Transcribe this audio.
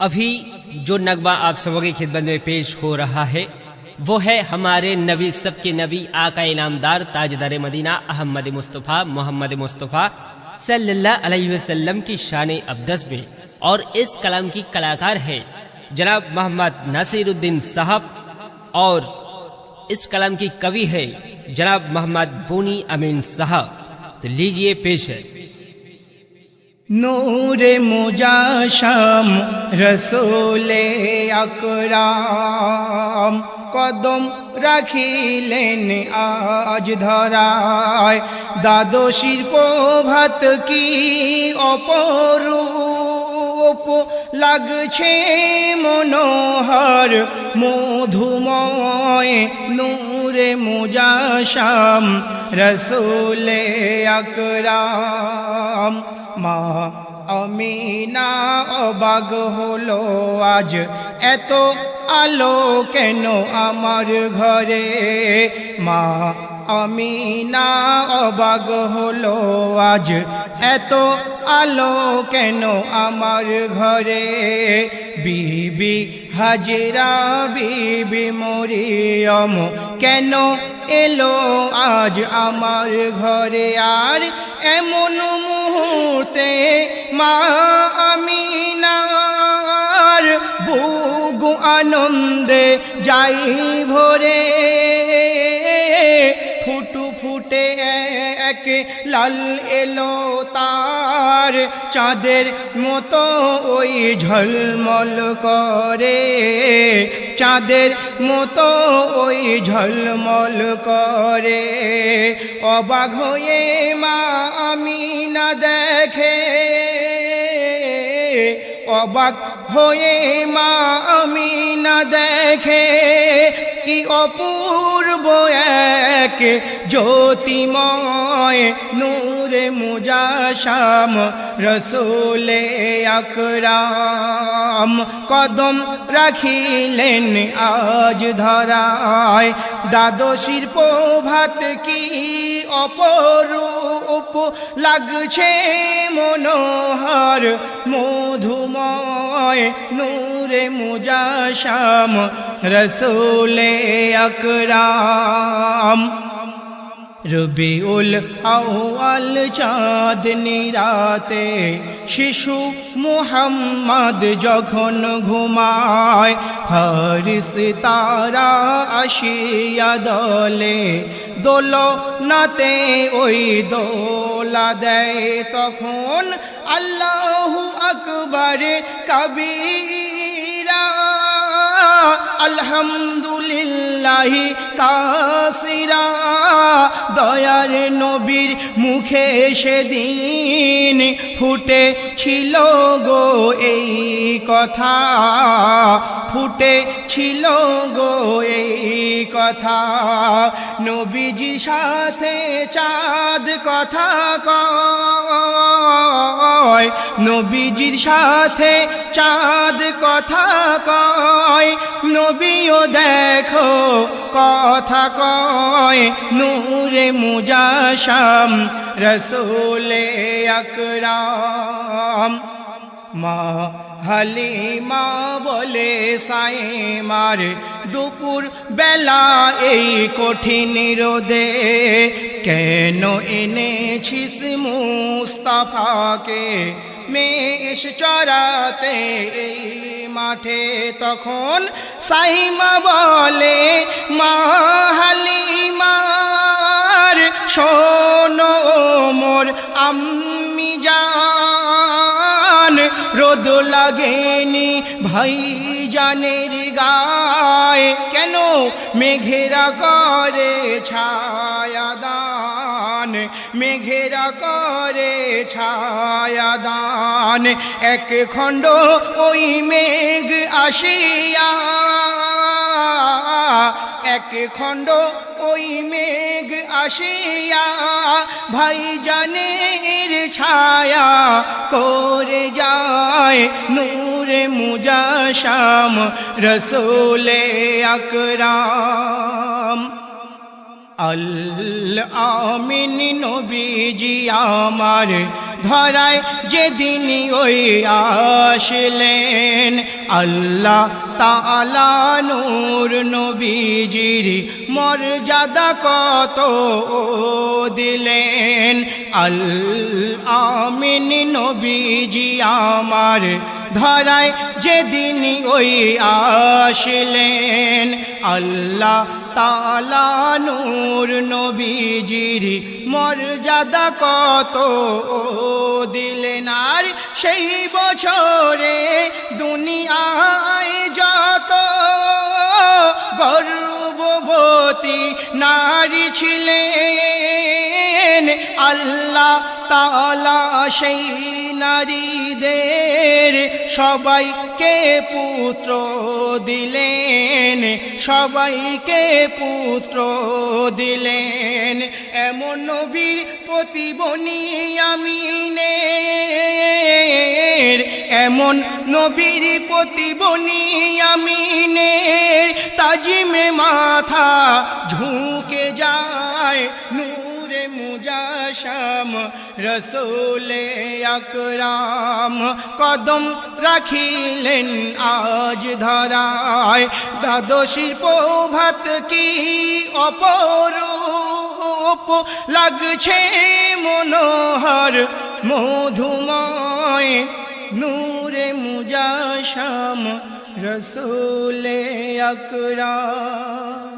अभी जो नगमा आप सबों की खिदमत में पेश हो रहा है, वो है हमारे नबी, सबके नबी आका इनामदार ताजदार Medina Ahmad Mustafa, Muhammad Mustafa सल्लल्लाहु वसल्लम की शान अब्दस में। और इस कलाम की कलाकार है जनाब मोहम्मद नसीरुद्दीन साहब और इस कलाम की कवि है जनाब मोहम्मद बोनी अमीन साहब। तो लीजिए पेश है। নূরে মুজাশাম, রসোলে আকরাম। কদম রাখিলেন আজ ধরায়। দ্বাদশীর প্রভাত কি অপরূপ? লাগছে মনোহর মধুময় নূরে মুজাশাম, রসোলে আকরাম। মা অমিনা অবাগ হলো আজ। এত আলো কেন আমার ঘরে? মা অমিনা অবাগ হলো আজ। এত আলো কেন আমার ঘরে? বিবি হাজিরা, বিবি মরিয়ম, কেন এলো আজ আমার ঘরে? আর এমন মা আমিনার বুগু আনন্দে যাই ভরে। ফুটু ফুটে এক লাল এলো তার চাঁদের মতো ওই ঝলমল করে। চাঁদের মতো ওই ঝলমল করে। অবাক হয়ে মা আমি না দেখে অবাক হয়ে মা আমি না দেখে কি অপূর্ব এক জ্যোতিময় নূরে মুজাশাম রসোলে আকরাম। কদম রাখিলেন আজ ধরায়। দ্বাদশীর প্রভাত কি অপরূপ? লাগছে মনোহর মধুময় নূরে মুজাশাম রসোলে আকরাম। রবিউল আউয়াল চাঁদনি রাতে শিশু মুহাম্মদ যখন ঘুমায়, হরিস তারা আসিয়া দলে দোল নাতে ওই দোলা দেয় তখন আল্লাহ আকবর কবীরা আলহামদুলিল্লাহি কাসিরা, দয়ার নবীর মুখে সেদিন ফুটে ছিল গো এই কথা ফুটে ছিল গো এই কথা। নবীজির সাথে চাঁদ কথা কয়, নবীজির সাথে চাঁদ কথা কয় নবীও দেখো, কথা কয়, নূরে মুজাশাম, রসোলে আকরাম। মা হালিমা বলে, সাইমার দুপুর বেলা এই কঠিন রোদে কেন এনেছিস মুস্তাফাকে? মেষ এই মাঠে তখন সাইমা বলে, মা হালিমার, শোনো মোর আম্মি জান। রোদ লাগেনি ভাই জানের গায় কেন? মেঘেরা করে ছায়াদান মেঘেরা করে ছায়াদান এক খণ্ড ওই মেঘ আসিয়া, এক খণ্ড ওই মেঘ আসিয়া ভাই জানের ছায়া করে যায় নূরে। মুজাশাম রসোলে আকরাম আল আমিন নবীজি আমার ধরায় যেদিন ওই আসলেন আল্লাহ তাআলা নূর নবীজির মর্যাদা কত দিলেন আল আমিন নবীজি আমার ধরায় যেদিন ওই আসলেন। আল্লাহ তালা নূর নবীজির মর্যাদা কত দিলেন। আর সেই বছরে দুনিয়ায় যত গর্ভবতী নারী ছিলেন আল্লাহ তালা সেই নারীদের সবাইকে পুত্র দিলেন, সবাইকে পুত্র দিলেন। এমন নবীর প্রতিবনী আমিনের, এমন নবীর প্রতিবনী আমিনের তাজিমে মাথা ঝুঁকে যায় মুজাশম রসোলে আকরাম। কদম রাখিলেন আজ ধরায়। দ্বাদশীর প্রভাত কি অপরূপ? লাগছে মনোহর মধুময়। নূরে মুজাশম রসোলে আকরাম।